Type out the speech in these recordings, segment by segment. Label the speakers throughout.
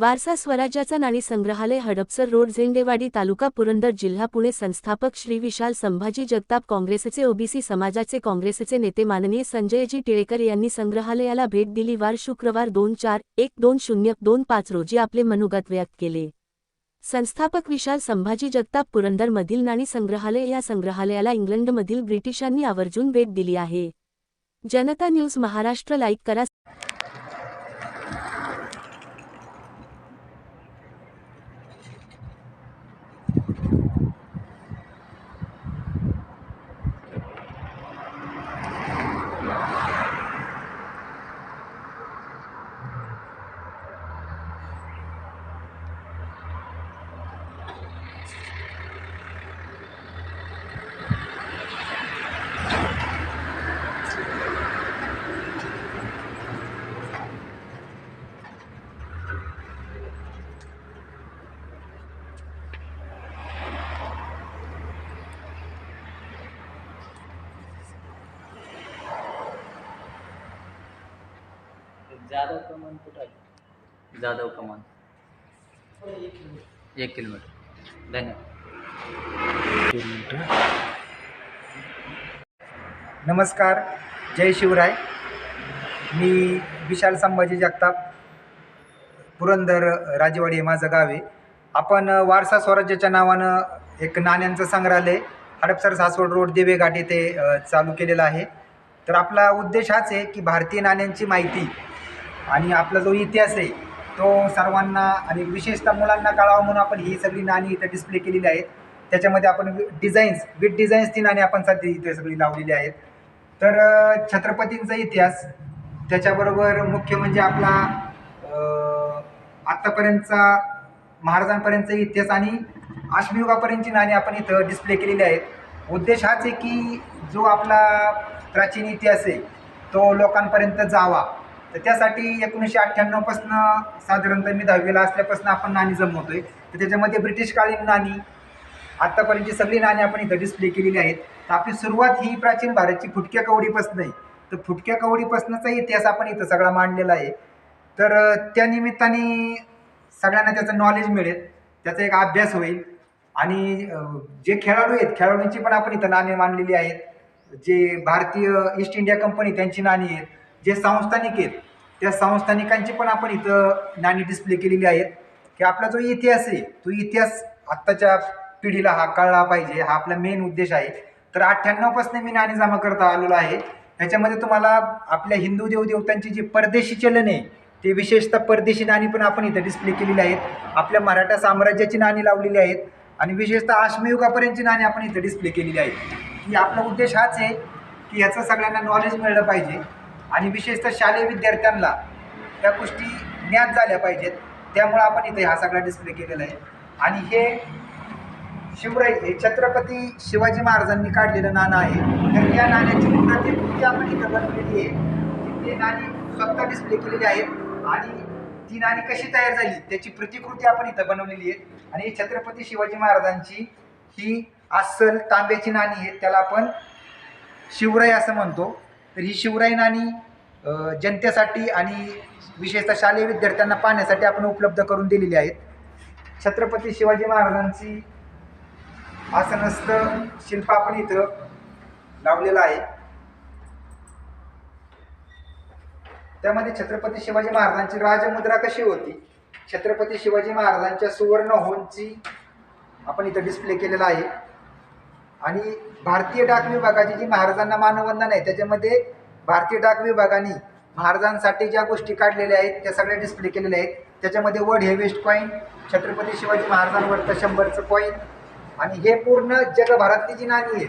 Speaker 1: वारसा स्वराज्याचा नाणी संग्रहालय हडपसर रोड झेंडेवाडी तालुका पुरंदर जिल्हा पुणे संस्थापक श्री विशाल संभाजी जगताप काँग्रेसचे ओबीसी समाजाचे काँग्रेसचे नेते माननीय संजयजी टिळेकर यांनी संग्रहालयाला भेट दिली. वार शुक्रवार दोन चार एक दोन शून्य दोन पाच रोजी आपले मनोगत व्यक्त केले. संस्थापक विशाल संभाजी जगताप पुरंदरमधील नाणी संग्रहालय या संग्रहालयाला इंग्लंडमधील ब्रिटिशांनी आवर्जून भेट दिली आहे. जनता न्यूज महाराष्ट्र लाईक करा.
Speaker 2: जाधव कमान कुठं आहे? जाधव कमान. एक किलोमीटर. धन्यवाद.
Speaker 3: नमस्कार. जय शिवराय. मी विशाल संभाजी जगताप. पुरंदर राजेवाडी हे माझं गाव आहे. आपण वारसा स्वराज्याच्या नावानं एक नाण्यांचं संग्रहालय हडपसर सासवड रोड दिवे घाट येथे चालू केलेलं आहे. तर आपला उद्देश हाच आहे की भारतीय नाण्यांची माहिती आणि आपला जो इतिहास आहे तो सर्वांना आणि विशेषतः मुलांना कळावा म्हणून आपण ही सगळी नाणी इथं डिस्प्ले केलेली आहेत. त्याच्यामध्ये आपण डिझाईन्स विथ डिझाईन्स ती नाणी आपण सध्या इथे सगळी लावलेली आहेत. तर छत्रपतींचा इतिहास त्याच्याबरोबर मुख्य म्हणजे आपला आत्तापर्यंतचा महाराजांपर्यंतचा इतिहास आणि अश्मयुगापर्यंतची नाणी आपण इथं डिस्प्ले केलेली आहेत. उद्देश हाच आहे की जो आपला प्राचीन इतिहास आहे तो लोकांपर्यंत जावा. तर त्यासाठी एकोणीसशे अठ्ठ्याण्णवपासून साधारणतः मी दहावीला असल्यापासून आपण नाणी जमवतोय. तर त्याच्यामध्ये ब्रिटिशकालीन नाणी आत्तापर्यंतची सगळी नाणी आपण इथं डिस्प्ले केलेली आहेत. तर आपली सुरुवात ही प्राचीन भारतची फुटक्या कवडीपासून आहे. तर फुटक्या कवडीपासूनचा इतिहास आपण इथं सगळा मांडलेला आहे. तर त्या निमित्ताने सगळ्यांना त्याचं नॉलेज मिळेल. त्याचा एक अभ्यास होईल. आणि जे खेळाडू आहेत खेळाडूंची पण आपण इथं नाणी मांडलेली आहेत. जे भारतीय ईस्ट इंडिया कंपनी त्यांची नाणी आहेत. जे संस्थानिक आहेत त्या संस्थानिकांची पण आपण इथं नाणी डिस्प्ले केलेली आहेत. की आपला जो इतिहास आहे तो इतिहास आत्ताच्या पिढीला हा कळला पाहिजे हा आपला मेन उद्देश आहे. तर अठ्ठ्याण्णवपासून मी नाणी जमा करता आलेलो आहे. त्याच्यामध्ये तुम्हाला आपल्या हिंदू देवदेवतांची जी परदेशी चलन आहे ते विशेषतः परदेशी नाणी पण आपण इथं डिस्प्ले केलेली आहेत. आपल्या मराठा साम्राज्याची नाणी लावलेली आहेत आणि विशेषतः आश्मयुगापर्यंतची नाणी आपण इथं डिस्प्ले केलेली आहेत. की आपला उद्देश हाच आहे की याचं सगळ्यांना नॉलेज मिळलं पाहिजे. आणि विशेषतः शालेय विद्यार्थ्यांना त्या गोष्टी ज्ञात झाल्या पाहिजेत. त्यामुळं आपण इथे हा सगळा डिस्प्ले केलेला आहे. आणि हे शिवराई हे छत्रपती शिवाजी महाराजांनी काढलेलं नाणं आहे. तर या नाण्याची प्रतिकृती आपण इथं बनवलेली आहे. ते नाणी स्वतः डिस्प्ले केलेली आहेत. आणि ती नाणी कशी तयार झाली त्याची प्रतिकृती आपण इथं बनवलेली आहे. आणि छत्रपती शिवाजी महाराजांची ही अस्सल तांब्याची नाणी आहे त्याला आपण शिवराई असं म्हणतो. तर ही शिवराई नाणी जनतेसाठी आणि विशेषतः शालेय विद्यार्थ्यांना पाहण्यासाठी आपण उपलब्ध करून दिलेली आहेत. छत्रपती शिवाजी महाराजांची आसनस्थ शिल्प आपण इथं लावलेलं आहे. त्यामध्ये छत्रपती शिवाजी महाराजांची राजमुद्रा कशी होती? छत्रपती शिवाजी महाराजांच्या सुवर्ण होनची आपण इथं डिस्प्ले केलेला आहे. आणि भारतीय डाक विभागाची जी महाराजांना मानवंदन आहे त्याच्यामध्ये भारतीय डाक विभागाने महाराजांसाठी ज्या गोष्टी काढलेल्या आहेत त्या सगळ्या डिस्प्ले केलेल्या आहेत. त्याच्यामध्ये world heaviest coin Chhatrapati Shivaji महाराजांवरचं शंभरचं कॉईन आणि हे पूर्ण जगभरातली जी नाणी आहेत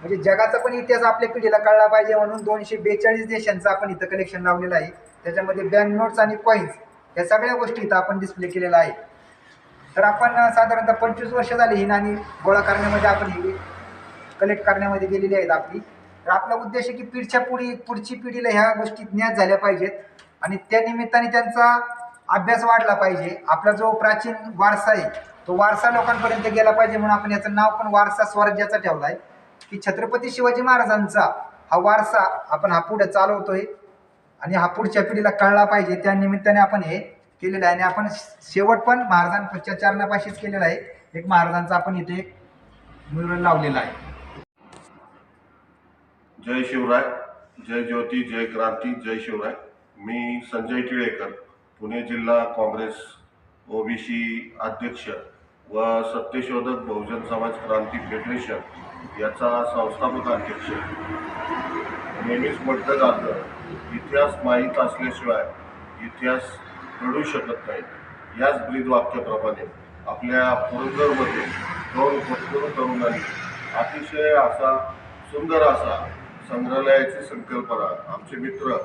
Speaker 3: म्हणजे जगाचा पण इतिहास आपल्या पिढीला कळला पाहिजे म्हणून दोनशे बेचाळीस देशांचं आपण इथं कलेक्शन लावलेलं आहे. त्याच्यामध्ये बँक नोट्स आणि कॉईन्स या सगळ्या गोष्टी इथं आपण डिस्प्ले केलेल्या आहे तर आपण साधारणतः पंचवीस वर्ष झाली ही नाणी गोळा करण्यामध्ये आपण ही कलेक्ट करण्यामध्ये गेलेली आहेत आपली. तर आपला उद्देश आहे की पिढच्या पुढी पुढची पिढीला ह्या गोष्टी ज्ञात झाल्या पाहिजेत. आणि त्या निमित्ताने त्यांचा अभ्यास वाढला पाहिजे. आपला जो प्राचीन वारसा आहे तो वारसा लोकांपर्यंत गेला पाहिजे म्हणून आपण याचं नाव पण वारसा स्वराज्याचा ठेवला आहे की छत्रपती शिवाजी महाराजांचा हा वारसा आपण हा पुढे चालवतोय. आणि हा पुढच्या पिढीला कळला पाहिजे. त्या निमित्ताने आपण हे केलेलं आहे. आणि आपण शेवट पण महाराजांच्या चरणापाशीच केलेला आहे. एक महाराजांचा आपण इथे एक म्युरल लावलेला आहे.
Speaker 4: जय शिवराय जय ज्योती जय क्रांती जय शिवराय. मी संजय टिळेकर पुणे जिल्हा काँग्रेस ओबीसी अध्यक्ष व सत्यशोधक बहुजन समाज क्रांती फेडरेशन याचा संस्थापक अध्यक्ष. नेहमीच म्हटलं जातं इतिहास माहीत असल्याशिवाय इतिहास घडू शकत नाही. याच ब्रीद वाक्याप्रमाणे आपल्या पुरंदरमध्ये दोन भरपूर तरुणांनी अतिशय असा सुंदर असा संग्रहालयाची संकल्पना आमचे मित्र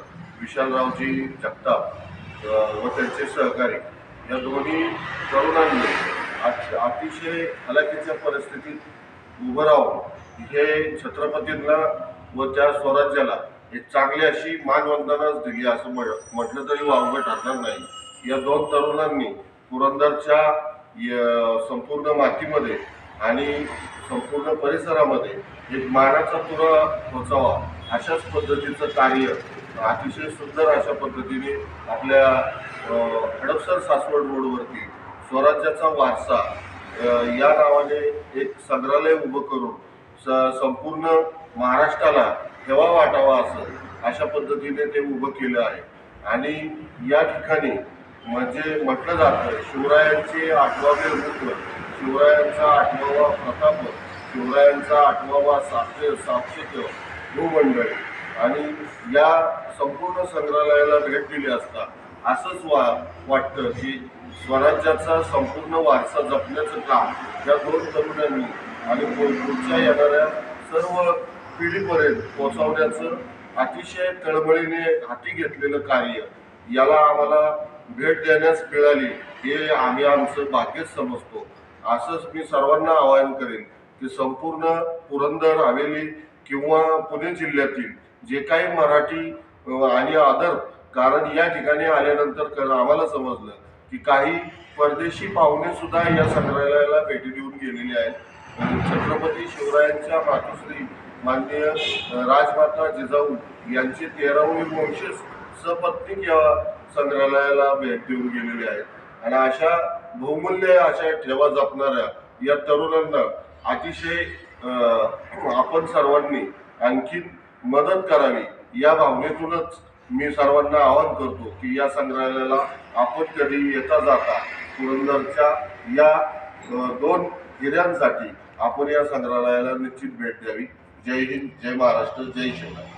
Speaker 4: विशालरावजी जगताप व त्यांचे सहकारी या दोन्ही तरुणांनी अत- अतिशय हलाखीच्या परिस्थितीत उभं राहून हे छत्रपतींना व त्या स्वराज्याला एक चांगली अशी मानवंदनाच दिली असं म्हण- म्हटलं तरी वावगं ठरणार नाही. या दोन तरुणांनी पुरंदरच्या य- संपूर्ण मातीमध्ये आणि संपूर्ण परिसरामध्ये एक मानाचा तुरा पोचावा अशाच पद्धतीचं कार्य अतिशय सुंदर अशा पद्धतीने आपल्या हडपसर सासवड रोडवरती स्वराज्याचा वारसा या नावाने एक संग्रहालय उभं करून स संपूर्ण महाराष्ट्राला ठेवा वाटावा असं अशा पद्धतीने ते उभं केलं आहे. आणि या ठिकाणी म्हणजे म्हटलं जातं शिवरायांचे आठवावे रुद्र शिवरायांचा आठवावा प्रताप शिवरायांचा आठवावा साक्षे साक्षत भूमंडळ. आणि या संपूर्ण संग्रहालयाला भेट दिली असता असंच वा वाटतं की स्वराज्याचा संपूर्ण वारसा जपण्याचं काम या दोन तरुणांनी आणि पुढच्या येणाऱ्या सर्व पिढीपर्यंत पोहोचवण्याचं अतिशय तळमळीने हाती घेतलेलं कार्य याला आम्हाला भेट देण्यास मिळाली हे आम्ही आमचं भाग्यच समजतो. असंच मी सर्वांना आवाहन करेन की संपूर्ण पुरंदर हवेली किंवा पुणे जिल्ह्यातील जे काही मराठी आणि आदर कारण या ठिकाणी आल्यानंतर आम्हाला समजलं की काही परदेशी पाहुणे सुद्धा या संग्रहालयाला भेटी देऊन गेलेले आहेत. छत्रपती शिवरायांच्या मातोश्री माननीय राजमाता जिजाऊ यांचे तेरावे वंशज सपत्नीक या संग्रहालयाला भेट देऊन गेलेले आहेत. आणि अशा बहुमूल्य अशा ठेवा जपणाऱ्या या तरुणांना अतिशय आपण सर्वांनी आणखी मदत करावी. या भावनेतूनच मी सर्वांना आवाहन करतो की या संग्रहालयाला आपण कधी येता जाता पुरंदरच्या या दोन हिऱ्यांसाठी आपण या संग्रहालयाला निश्चित भेट द्यावी. जय हिंद जय महाराष्ट्र जय शिवराय.